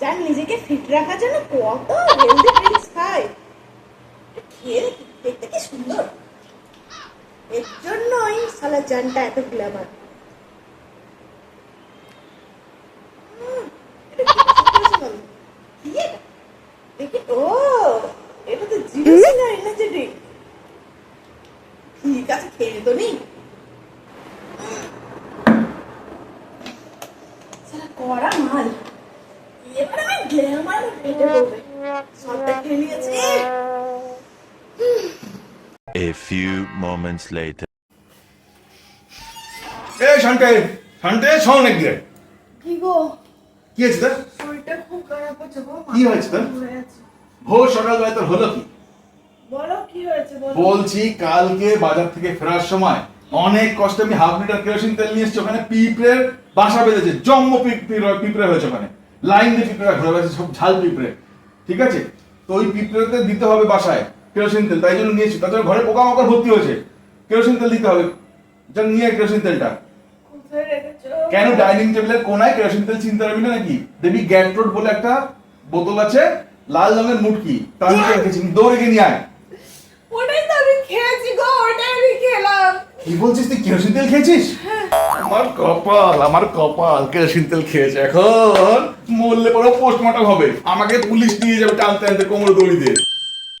যার নিজেকে ফিট রাখার জন্য কত হেলদি ড্রিঙ্কস খায়। খেয়ে দেখতে কি সুন্দর? এর জন্যই সালা জানটা এত গ্ল্যামার আছে খেয়ে তো নেই। সারা কড়া মাল। এবার আমি গ্ল্যামার পেটে পড়বে সবটা খেয়ে নিয়েছি। A few moments later. এ শান্তে শান্তে শোন রে কি গো? কি হয়েছে তোর? শরীরটা খুব খারাপ হচ্ছে গো কি হয়েছে তোর? ভোর সকালবেলা তোর হলো কি? বলো কি হয়েছে বলছি কালকে বাজার থেকে ফেরার সময় অনেক কষ্টে আমি হাফ লিটার কেরোসিন তেল নিয়ে এসেছি ওখানে পিঁপড়ের বাসা বেঁধেছে জম্ম পিঁপড়ে হয়েছে ওখানে। লাইন দিয়ে পিঁপড়ে ঘুরে বেড়াচ্ছে সব ঝাল পিঁপড়ে। ঠিক আছে? তো ওই পিঁপড়েতে দিতে হবে বাসায় কেরোসিন তেল তাই জন্য নিয়েছি। তাছাড়া ঘরে পোকামাকড় ভর্তি হয়েছে কেরোসিন তেল দিতে হবে। যা নিয়ে কেরোসিন তেলটা। কেন ডাইনিং টেবিলের কোনায় কেরোসিন তেল চিনতে পারবি না নাকি? দেখবি গ্যাট্রোড বলে একটা বোতল আছে লাল রঙের মুটকি তার রেখেছি দৌড়ে গিয়ে নিয়ে আয় ওটাই তো আমি খেয়েছি গো ওটাই আমি খেলাম কি বলছিস তুই? কেরোসিন তেল খেয়েছিস? আমার কপাল আমার কপাল কেরোসিন তেল খেয়েছে। এখন মরলে পরে পোস্টমর্টম হবে। আমাকে পুলিশ নিয়ে যাবে টানতে টানতে কোমরে দড়ি দিয়ে।